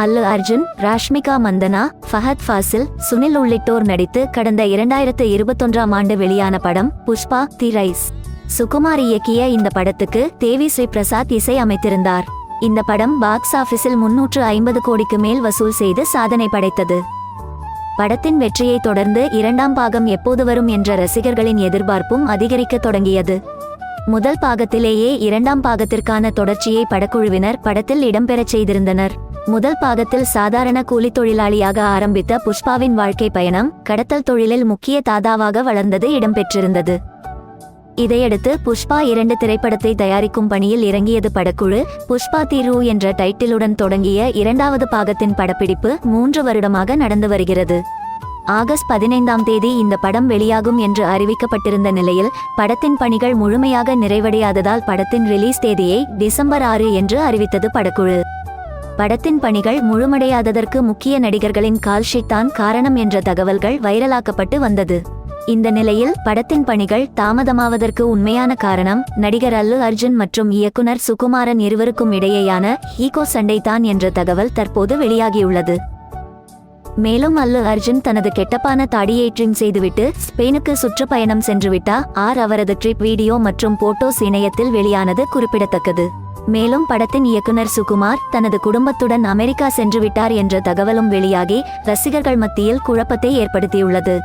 அல்லு அர்ஜுன் ராஷ்மிகா மந்தனா ஃபஹத் ஃபாசில் சுனில் உள்ளிட்டோர் நடித்து கடந்த இரண்டாயிரத்து இருபத்தொன்றாம் ஆண்டு வெளியான படம் புஷ்பா தி ரைஸ். சுகுமார் இயக்கிய இந்த படத்துக்கு தேவி ஸ்ரீ பிரசாத் இசை அமைத்திருந்தார் இந்த படம் பாக்ஸ் ஆபீஸில் முன்னூற்று ஐம்பது கோடிக்கு மேல் வசூல் செய்து சாதனை படைத்தது. படத்தின் வெற்றியை தொடர்ந்து இரண்டாம் பாகம் எப்போது வரும் என்ற ரசிகர்களின் எதிர்பார்ப்பும் அதிகரிக்கத் தொடங்கியது. முதல் பாகத்திலேயே இரண்டாம் பாகத்திற்கான தொடர்ச்சியை படக்குழுவினர் படத்தில் இடம்பெறச் செய்திருந்தனர். முதல் பாகத்தில் சாதாரண கூலித் தொழிலாளியாக ஆரம்பித்த புஷ்பாவின் வாழ்க்கை பயணம் கடத்தல் தொழிலில் முக்கிய தாதாவாக வளர்ந்தது இடம்பெற்றிருந்தது. இதையடுத்து புஷ்பா இரண்டு திரைப்படத்தை தயாரிக்கும் பணியில் இறங்கியது படக்குழு புஷ்பா தீரு என்ற டைட்டிலுடன் தொடங்கிய இரண்டாவது பாகத்தின் படப்பிடிப்பு மூன்று வருடமாக நடந்து வருகிறது. ஆகஸ்ட் பதினைந்தாம் தேதி இந்த படம் வெளியாகும் என்று அறிவிக்கப்பட்டிருந்த நிலையில் படத்தின் பணிகள் முழுமையாக நிறைவடையாததால் படத்தின் ரிலீஸ் தேதியை டிசம்பர் ஆறு என்று அறிவித்தது படக்குழு. படத்தின் பணிகள் முழுமடையாததற்கு முக்கிய நடிகர்களின் கால்ஷீட் தான் காரணம் என்ற தகவல்கள் வைரலாக்கப்பட்டு வந்தது. இந்த நிலையில் படத்தின் பணிகள் தாமதமாவதற்கு உண்மையான காரணம் நடிகர் அல்லு அர்ஜுன் மற்றும் இயக்குனர் சுகுமாரன் இருவருக்கும் இடையேயான ஈகோ சண்டைதான் என்ற தகவல் தற்போது வெளியாகியுள்ளது. மேலும் அல்லு அர்ஜுன் தனது கெட்டப்பான தாடியை ட்ரிம் செய்துவிட்டு ஸ்பெயினுக்கு சுற்றுப்பயணம் சென்றுவிட்டா ஆர் அவரது ட்ரிப் வீடியோ மற்றும் போட்டோஸ் இணையத்தில் வெளியானது குறிப்பிடத்தக்கது. மேலும் படத்தின் இயக்குனர் சுகுமார் தனது குடும்பத்துடன் அமெரிக்கா சென்றுவிட்டார் என்ற தகவலும் வெளியாகி ரசிகர்கள் மத்தியில் குழப்பத்தை ஏற்படுத்தியுள்ளது.